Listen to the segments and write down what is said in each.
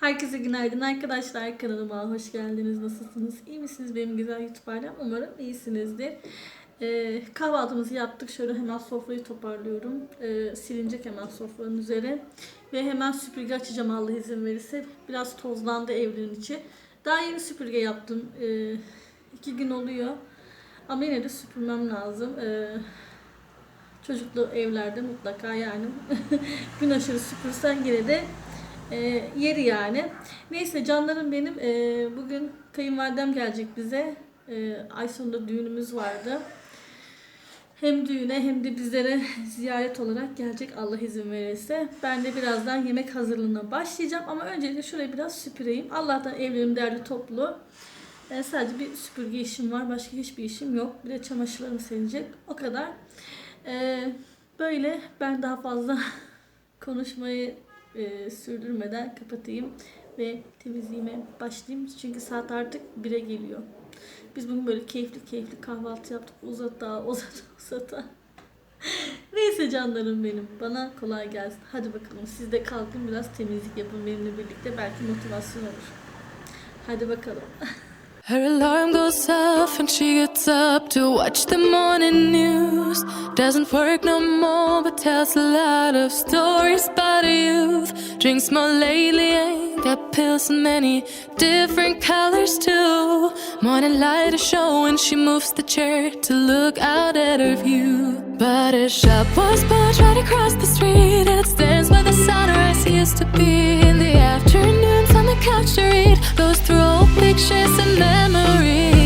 Herkese günaydın arkadaşlar. Kanalıma hoş geldiniz. Nasılsınız? İyi misiniz benim güzel YouTube ailem? Umarım iyisinizdir. Ee, kahvaltımızı yaptık. Şöyle hemen sofrayı toparlıyorum. Ee, silinecek hemen sofranın üzeri. Ve hemen süpürge açacağım Allah izin verirse. Biraz tozlandı evlerin içi. Daha yeni süpürge yaptım. Ee, iki gün oluyor. Ama yine de süpürmem lazım. Ee, çocuklu evlerde mutlaka yani gün aşırı süpürsen yine de e, yeri yani. Neyse canlarım benim e, bugün kayınvalidem gelecek bize. E, ay sonunda düğünümüz vardı. Hem düğüne hem de bizlere ziyaret olarak gelecek Allah izin verirse. Ben de birazdan yemek hazırlığına başlayacağım ama öncelikle şurayı biraz süpüreyim. Allah'tan evlerim derli toplu. E, sadece bir süpürge işim var. Başka hiçbir işim yok. Bir de çamaşırlarım silecek. O kadar. E, böyle ben daha fazla konuşmayı e, sürdürmeden kapatayım ve temizliğime başlayayım. Çünkü saat artık 1'e geliyor. Biz bugün böyle keyifli keyifli kahvaltı yaptık. Uzata uzata uzata. Neyse canlarım benim. Bana kolay gelsin. Hadi bakalım siz de kalkın biraz temizlik yapın benimle birlikte. Belki motivasyon olur. Hadi bakalım. Her alarm goes and she gets up to watch the morning news. Doesn't work no more, but tells a lot of stories about her youth. Drinks more lately, ain't got pills in many different colors too. Morning light is showing, she moves the chair to look out at her view. But her shop was built right across the street, it stands where the sunrise used to be in the afternoons on the couch to read. Goes through old pictures and memories.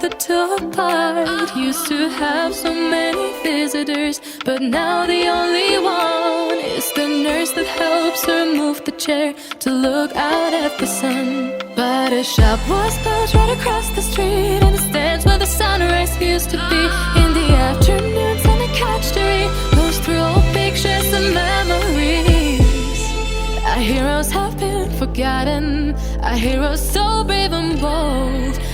The two part. Used to have so many visitors, but now the only one is the nurse that helps her move the chair to look out at the sun. But a shop was built right across the street, and it stands where the sunrise used to be in the afternoons on the couch to read. Goes through old pictures and memories. Our heroes have been forgotten. Our heroes so brave and bold.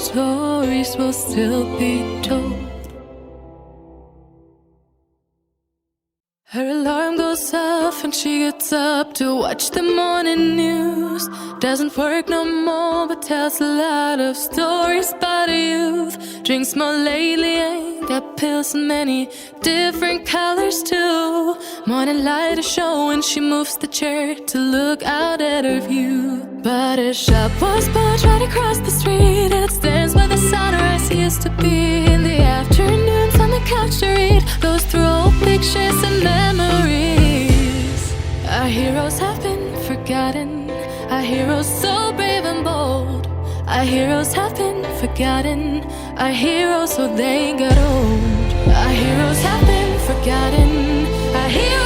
stories will still be told. Her alarm goes off and she gets up to watch the morning news. Doesn't work no more, but tells a lot of stories about her youth. Drinks more lately, ain't got pills in many different colors too. Morning light is showing, she moves the chair to look out at her view. But a shop was built right across the street, it stands where the sunrise used to be in the afternoons on the couch to read. Goes through old pictures and memories. Our heroes have been forgotten. Our heroes so brave and bold. Our heroes have been forgotten. Our heroes so they got old. Our heroes have been forgotten. Our heroes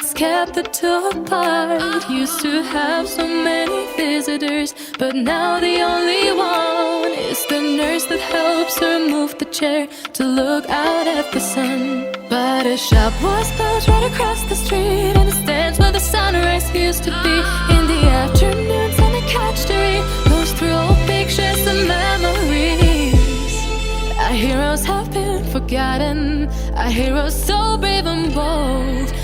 It's kept the two apart. Used to have so many visitors, but now the only one is the nurse that helps her move the chair to look out at the sun. But a shop was built right across the street, and it stands where the sunrise used to be. In the afternoons, on the couch to read, goes through old pictures and memories. Our heroes have been forgotten. Our heroes so brave and bold.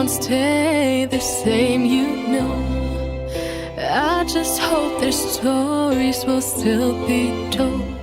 Don't stay the same, you know. I just hope their stories will still be told.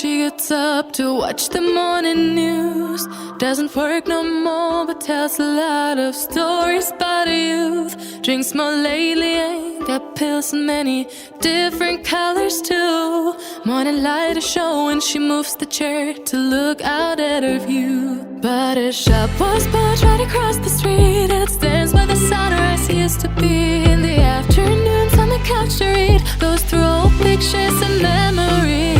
She gets up to watch the morning news. Doesn't work no more, but tells a lot of stories about her youth. Drinks more lately, ain't got pills in many different colors too. Morning light is showing, she moves the chair to look out at her view. But her shop was built right across the street, and it stands where the sunrise used to be. In the afternoons, on the couch to read, goes through old pictures and memories.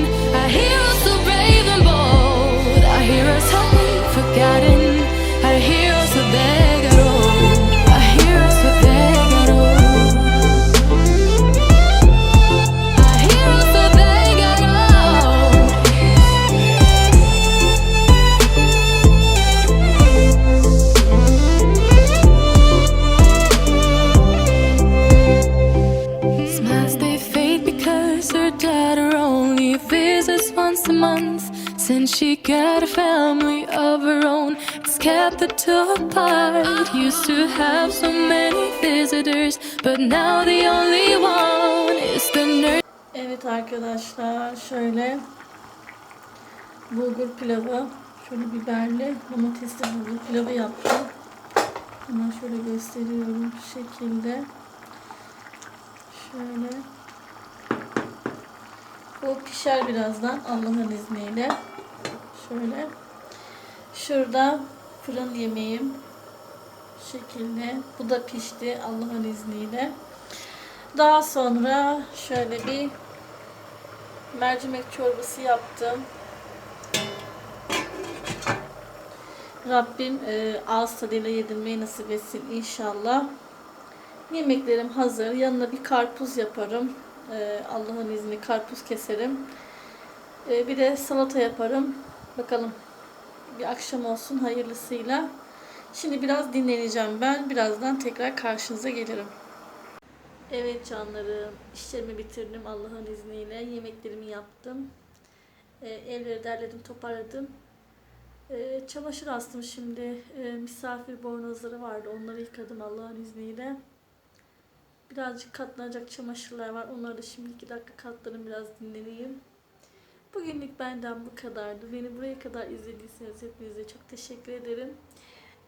Since she got a family of her own, it's kept the two apart. Used to have so many visitors, but now the only one is the nurse. Evet arkadaşlar şöyle bulgur pilavı şöyle biberli domatesli bulgur pilavı yaptım. Hemen şöyle gösteriyorum şu şekilde. Şöyle. Bu pişer birazdan Allah'ın izniyle. Şöyle. Şurada fırın yemeğim. Şu şekilde. Bu da pişti Allah'ın izniyle. Daha sonra şöyle bir mercimek çorbası yaptım. Rabbim e, ağız tadıyla yedirmeyi nasip etsin inşallah. Yemeklerim hazır. Yanına bir karpuz yaparım. E, Allah'ın izni karpuz keserim. E, bir de salata yaparım. Bakalım bir akşam olsun hayırlısıyla. Şimdi biraz dinleneceğim ben. Birazdan tekrar karşınıza gelirim. Evet canlarım, işlerimi bitirdim Allah'ın izniyle. Yemeklerimi yaptım. Ee, evleri derledim, toparladım. Ee, çamaşır astım şimdi. Ee, misafir bornozları vardı. Onları yıkadım Allah'ın izniyle. Birazcık katlanacak çamaşırlar var. Onları da şimdi iki dakika katlarım biraz dinleneyim. Bugünlük benden bu kadardı. Beni buraya kadar izlediyseniz hepinize çok teşekkür ederim.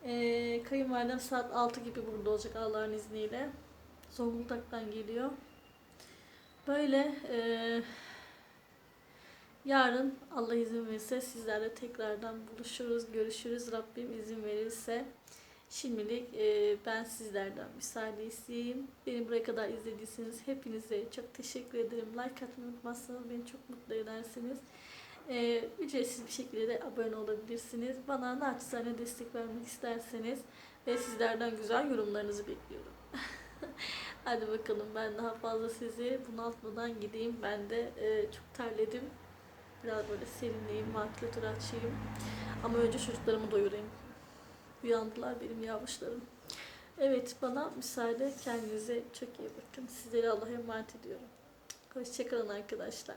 Ee, kayınvalidem saat 6 gibi burada olacak Allah'ın izniyle. Zonguldak'tan geliyor. Böyle eee, yarın Allah izin verirse sizlerle tekrardan buluşuruz, görüşürüz. Rabbim izin verirse. Şimdilik eee, ben sizlerden müsaade isteyeyim. Beni buraya kadar izlediyseniz hepinize çok teşekkür ederim. Like atmayı unutmazsanız beni çok mutlu edersiniz. Eee, ücretsiz bir şekilde de abone olabilirsiniz. Bana naçizane destek vermek isterseniz ve sizlerden güzel yorumlarınızı bekliyorum. Hadi bakalım ben daha fazla sizi bunaltmadan gideyim. Ben de e, çok terledim. Biraz böyle serinleyeyim, vantilatör açayım. Ama önce çocuklarımı doyurayım. Uyandılar benim yavrularım. Evet bana müsaade. Kendinize çok iyi bakın. Sizleri Allah'a emanet ediyorum. Hoşçakalın arkadaşlar.